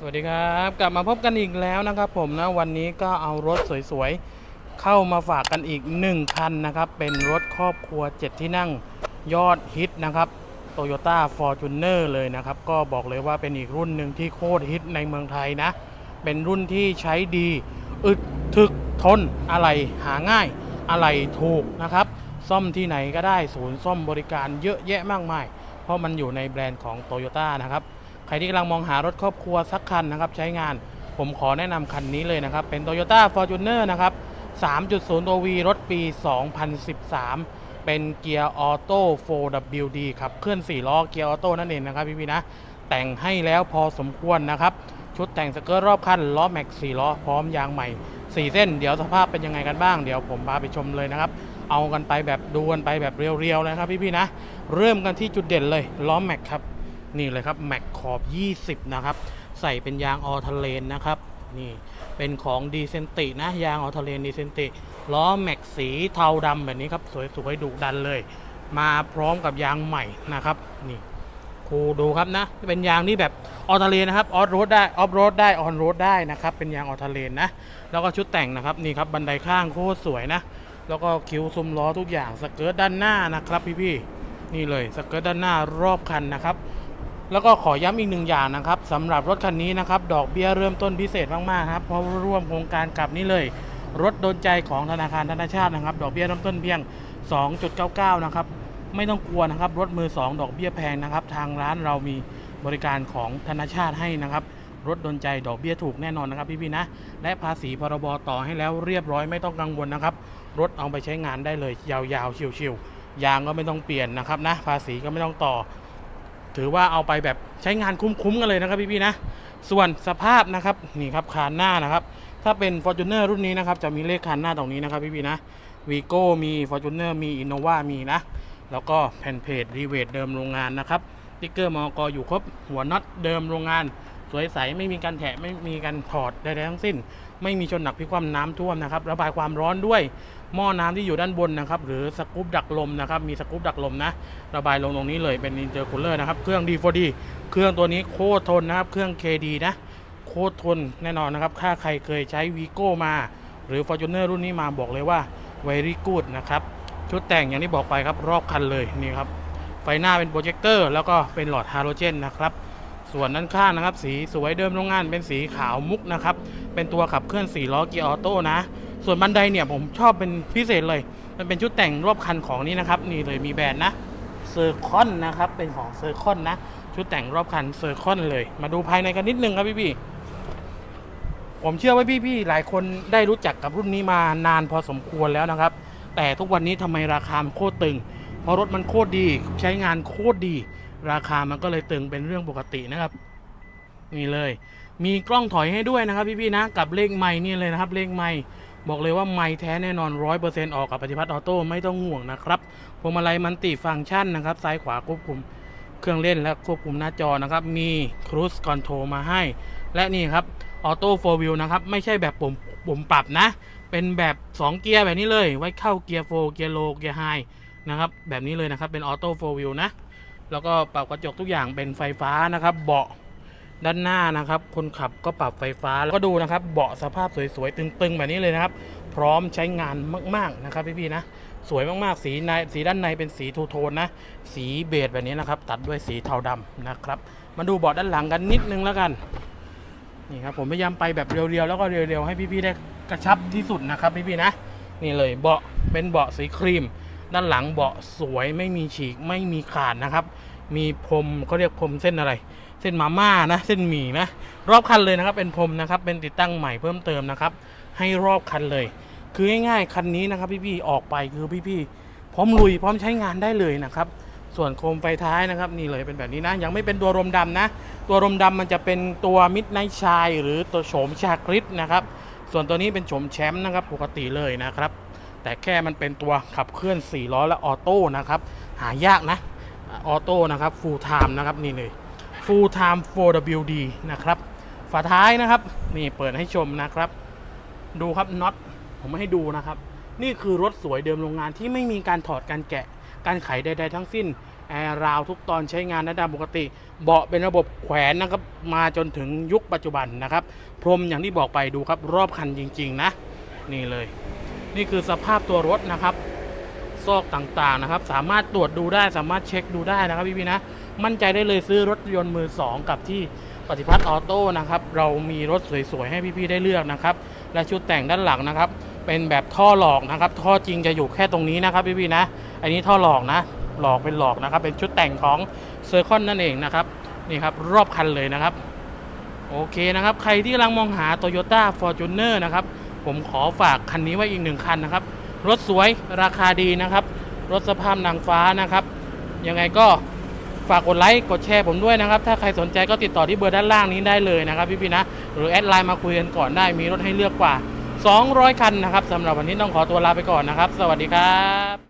สวัสดีครับกลับมาพบกันอีกแล้วนะครับผมนะวันนี้ก็เอารถสวยๆ เข้ามาฝากกันอีก 1 คันนะครับ เป็นรถครอบครัว 7 ที่นั่งยอดฮิตนะครับ Toyota Fortuner เลยนะครับ ก็บอกเลยว่าเป็นอีกรุ่นหนึ่งที่โคตรฮิตในเมืองไทยนะ เป็นรุ่นที่ใช้ดี อึดถึกทนอะไรหาง่ายอะไรถูกนะครับ ซ่อมที่ไหนก็ได้ศูนย์ซ่อมบริการเยอะแยะมากมาย เพราะมันอยู่ในแบรนด์ของ Toyota นะครับ ใครที่กำลังมองหารถครอบครัวสักคันนะครับใช้งานผมขอแนะนำคันนี้เลยนะครับ เป็น Toyota Fortuner นะครับ 3.0 ตัว V รถปี 2013 เป็นเกียร์ออโต้ 4WD ครับเคลื่อน4ล้อเกียร์ออโต้นั่นเองนะครับพี่ๆนะ แต่งให้แล้วพอสมควรนะครับ ชุดแต่งสเกิร์ตรอบคันล้อแม็ก4ล้อพร้อมยางใหม่ 4 เส้น เดี๋ยวสภาพเป็นยังไงกันบ้าง เดี๋ยวผมพาไปชมเลยนะครับ เอากันไปแบบดูกันไปแบบเรียวๆเลยนะครับพี่ๆนะ เริ่มกันที่จุดเด่นเลยล้อแม็กครับ นี่เลยครับแม็กขอบ 20 นะครับ ใส่เป็นยางออทเลนนะครับ นี่เป็นของดีเซนตินะ ยางออทเลนดีเซนติล้อแม็กสีเทาดำแบบนี้ครับ สวยๆดุดันเลย มาพร้อมกับยางใหม่นะครับ นี่ครูดูครับนะ เป็นยางที่แบบออทเลนนะครับออฟโรดได้ออฟโรดได้ออนโรดได้นะครับ เป็นยางออทเลนนะ แล้วก็ชุดแต่งนะครับนี่ครับบันไดข้างโคตรสวยนะ แล้วก็คิ้วซุ้มล้อทุกอย่างสเกิร์ตด้านหน้านะครับ พี่ๆนี่เลยสเกิร์ตด้านหน้ารอบคันนะครับ แล้วก็ขอย้ำอีกหนึ่งอย่างนะครับสำหรับรถคันนี้นะครับ ดอกเบี้ยเริ่มต้นพิเศษมากๆครับเพราะร่วมโครงการกับนี่เลย รถโดนใจของธนาคารธนาชาตินะครับ ดอกเบี้ยเริ่มต้นเพียง 2.99 นะครับ ไม่ต้องกลัวนะครับ รถมือ 2 ดอกเบี้ยแพงนะครับ ทางร้านเรามีบริการของธนาชาติให้นะครับ รถโดนใจดอกเบี้ยถูกแน่นอนนะครับพี่ๆนะ และภาษีพรบต่อให้แล้วเรียบร้อยไม่ต้องกังวลนะครับ รถเอาไปใช้งานได้เลย ยาวๆชิวๆยางก็ไม่ต้องเปลี่ยนนะครับนะภาษีก็ไม่ต้องต่อ ถือว่าเอาไปแบบใช้งานคุ้มๆกันเลยนะครับพี่ๆนะ ส่วนสภาพนะครับนี่ครับคานหน้านะครับ ถ้าเป็น Fortuner รุ่นนี้นะครับจะมีเลขคานหน้าตรงนี้นะครับพี่ๆนะวีโก้มี Fortuner มี Innova มีนะ แล้วก็แผ่นเพจรีเวทเดิมโรงงานนะครับติ๊กเกอร์มอกอยู่ครบหัวน็อตเดิมโรงงาน สวยใสไม่มีการแถะไม่มีการถอดใดๆทั้งสิ้น ไม่มีชนหนักพิคว่ำน้ำท่วมนะครับระบายความร้อนด้วยหม้อน้ำที่อยู่ด้านบนนะครับหรือสกู๊ปดักลมนะครับมีสกู๊ปดักลมนะระบายลงตรงนี้เลยเป็นอินเตอร์คูลเลอร์นะครับเครื่อง D4D เครื่องตัวนี้โคตรทนนะครับเครื่อง KD นะโคตรทนแน่นอนนะครับถ้าใครเคยใช้วีโก้มา หรือ Fortuner รุ่นนี้มาบอกเลยว่า very good นะครับชุดแต่งอย่างที่บอกไปครับรอบคันเลยนี่ครับไฟหน้าเป็นโปรเจคเตอร์แล้วก็เป็นหลอดฮาโลเจนนะครับ ส่วนด้านข้างนะครับ สีสวยเดิมโรงงานเป็นสีขาวมุกนะครับ เป็นตัวขับเคลื่อน4ล้อเกียร์ออโต้นะ ส่วนบันไดเนี่ยผมชอบเป็นพิเศษเลย มันเป็นชุดแต่งรอบคันของนี้นะครับ นี่เลยมีแบรนด์นะเซอร์คอนนะครับ เป็นของเซอร์คอนนะ ชุดแต่งรอบคันเซอร์คอนเลย มาดูภายในกันนิดนึงครับพี่ๆผมเชื่อว่าพี่ๆ หลายคนได้รู้จักกับรุ่นนี้มานานพอสมควรแล้วนะครับ แต่ทุกวันนี้ทำไมราคามันโคตรตึง เพราะรถมันโคตรดี ใช้งานโคตรดี ราคามันก็เลยตึงเป็นเรื่องปกตินะครับ นี่เลย มีกล้องถอยให้ด้วยนะครับ พี่ๆนะ กับเลขไม้นี่เลยนะครับ เลขไม้บอกเลยว่าไม้แท้แน่นอนร้อยเปอร์เซ็นต์ออกกับปฏิพัฒน์ออโต้ไม่ต้องห่วงนะครับพวงมาลัยมันติฟังก์ชันนะครับ ซ้ายขวาควบคุมเครื่องเล่นและควบคุมหน้าจอนะครับ มีครู i คอนโทรมาให้ และนี่ครับออโต้โฟร์วิวนะครับ ไม่ใช่แบบปุ่มปุ่มปรับนะ เป็นแบบ 2 เกียร์แบบนี้เลย ไว้เข้าเกียร์โฟเกียร์โลเกียร์ไฮนะครับ แบบนี้เลยนะครับ เป็นออโต้โฟร์วิวนะ แล้วก็ปรับกระจกทุกอย่างเป็นไฟฟ้านะครับ เบาะด้านหน้านะครับ คนขับก็ปรับไฟฟ้าแล้วก็ดูนะครับ เบาะสภาพสวยๆตึงๆแบบนี้เลยนะครับ พร้อมใช้งานมากๆนะครับพี่ๆนะสวยมากๆ สีในสีด้านในเป็นสีทูโทนนะ สีเบจแบบนี้นะครับ ตัดด้วยสีเทาดำนะครับ มาดูเบาะด้านหลังกันนิดนึงแล้วกันนี่ครับผมพยายามไปแบบเรียวๆแล้วก็เรียวๆให้พี่ๆได้กระชับที่สุดนะครับพี่ๆนะนี่เลยเบาะเป็นเบาะสีครีม ด้านหลังเบาะสวยไม่มีฉีกไม่มีขาดนะครับ มีพรมเขาเรียกพรมเส้นอะไร เส้นมาม่านะ เส้นหมี่นะ รอบคันเลยนะครับ เป็นพรมนะครับ เป็นติดตั้งใหม่เพิ่มเติมนะครับ ให้รอบคันเลย คือง่ายๆคันนี้นะครับ พี่ๆออกไปคือพี่ๆพร้อมลุยพร้อมใช้งานได้เลยนะครับ ส่วนโคมไฟท้ายนะครับ นี่เลยเป็นแบบนี้นะ ยังไม่เป็นตัวรมดำนะ ตัวรมดำมันจะเป็นตัวมิดไนท์ชายหรือตัวโฉมชาคริสนะครับ ส่วนตัวนี้เป็นโฉมแชมป์นะครับ ปกติเลยนะครับ แต่แค่มันเป็นตัวขับเคลื่อน 4 ล้อและออโต้นะครับ หายากนะออโต้นะครับ full time นะครับนี่เลย full time 4WD นะครับฝาท้ายนะครับ นี่เปิดให้ชมนะครับ ดูครับน็อตผมไม่ให้ดูนะครับ นี่คือรถสวยเดิมโรงงานที่ไม่มีการถอดการแกะ การไขใด ๆ ทั้งสิ้นแอร์ราวทุกตอนใช้งานได้ตามปกติ เบาะเป็นระบบแขวนนะครับ มาจนถึงยุคปัจจุบันนะครับ พรมอย่างที่บอกไปดูครับ รอบคันจริง ๆ นะ นี่เลย นี่คือสภาพตัวรถนะครับ ซอกต่างๆนะครับ สามารถตรวจดูได้สามารถเช็คดูได้นะครับพี่ๆนะมั่นใจได้เลยซื้อรถยนต์มือสองกับที่ปฏิพัฒน์ออโต้นะครับ เรามีรถสวยๆ ให้พี่ๆได้เลือกนะครับ และชุดแต่งด้านหลังนะครับ เป็นแบบท่อหลอกนะครับ ท่อจริงจะอยู่แค่ตรงนี้นะครับพี่ๆนะ อันนี้ท่อหลอกนะ หลอกเป็นหลอกนะครับ เป็นชุดแต่งของเซอร์คอนนั่นเองนะครับ นี่ครับรอบคันเลยนะครับ โอเคนะครับ ใครที่กำลังมองหา Toyota Fortuner นะครับ ผมขอฝากคันนี้ไว้อีกหนึ่งคันนะครับ รถสวยราคาดีนะครับ รถสภาพนางฟ้านะครับ ยังไงก็ฝากกดไลค์กดแชร์ผมด้วยนะครับ ถ้าใครสนใจก็ติดต่อที่เบอร์ด้านล่างนี้ได้เลยนะครับพี่ๆนะ หรือแอดไลน์มาคุยกันก่อนได้มีรถให้เลือกกว่า 200 คันนะครับสำหรับวันนี้ต้องขอตัวลาไปก่อนนะครับ สวัสดีครับ